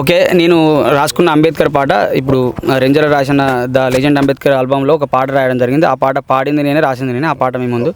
Okay నేను రాసుకున్న అంబేద్కర్ పాట ఇప్పుడు రెంజర్ రాసిన ద లెజెండ్ అంబేద్కర్ ఆల్బంలో ఒక పాట రాయడం జరిగింది. ఆ పాట పాడింది నేనే రాసింది నేనే ఆ పాట మీ ముందు.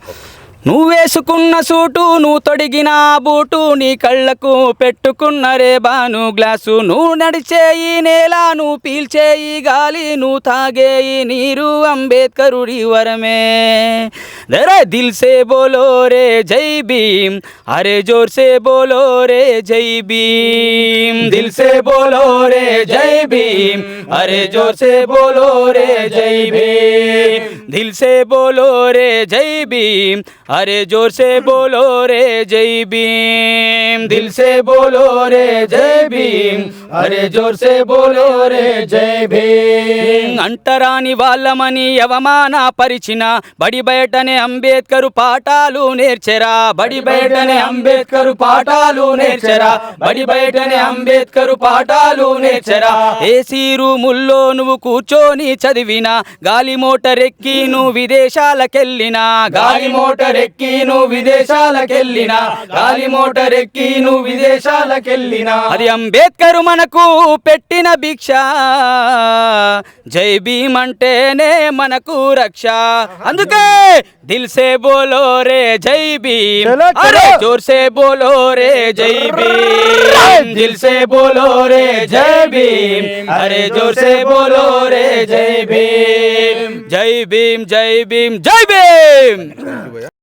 నువ్వు వేసుకున్న సూటు నువ్వు తొడిగిన బూటు నీ కళ్ళకు పెట్టుకున్న రేబాను గ్లాసు. నువ్వు నడిచే ఈ నేల నువ్వు పీల్చే ఈ గాలి నువ్వు తాగే ఈ నీరు అంబేద్కరుడి వరమే. దరే దిల్ సే బోలో రే జై భీమ్. అరే జోర్ సే బోలో రే జై భీమ్. దిల్ సే బోలో రే జై భీమ్. అరే జోర్ సే బోలో రే జై భీమ్ దిల్ సే బోలో రే జై భీమ్ అరే జోర్ సే బోలో రే జై భీమ్ దిల్ సే బోలో రే జై భీమ్ అరే జోర్ సే బోలో రే జై భీమ్. అంటరాని వాళ్ళమని అవమాన పరిచిన బడి బయటనే అంబేద్కర్ పాఠాలు నేర్చెరా. బడి బయటనే అంబేద్కర్ పాఠాలు నేర్చెరా. బడి బయటనే అంబేద్కర్ పాఠాలు నేర్చెరా. ఏసీ రూముల్లో నువ్వు కూర్చొని చదివిన గాలి మోటార్ ఎక్కి నువ్వు విదేశాలకెళ్ళినా. గాలి మోటార్ ఎక్కి నువ్వు విదేశాలకెళ్ళినా గాలి మోటార్ ఎక్కి నువ్వు విదేశాలకెళ్ళినా. అది అంబేద్కర్ मन को पट्टी जय भीमंटे मन को रक्ष अंक दिल से बोलो रे जय भीम अरे ज़ोर से बोलो रे जय भी दिल से बोलो रे जय भीम अरे ज़ोर से बोलो रे जय भी जय भीम जय भीम जय भीम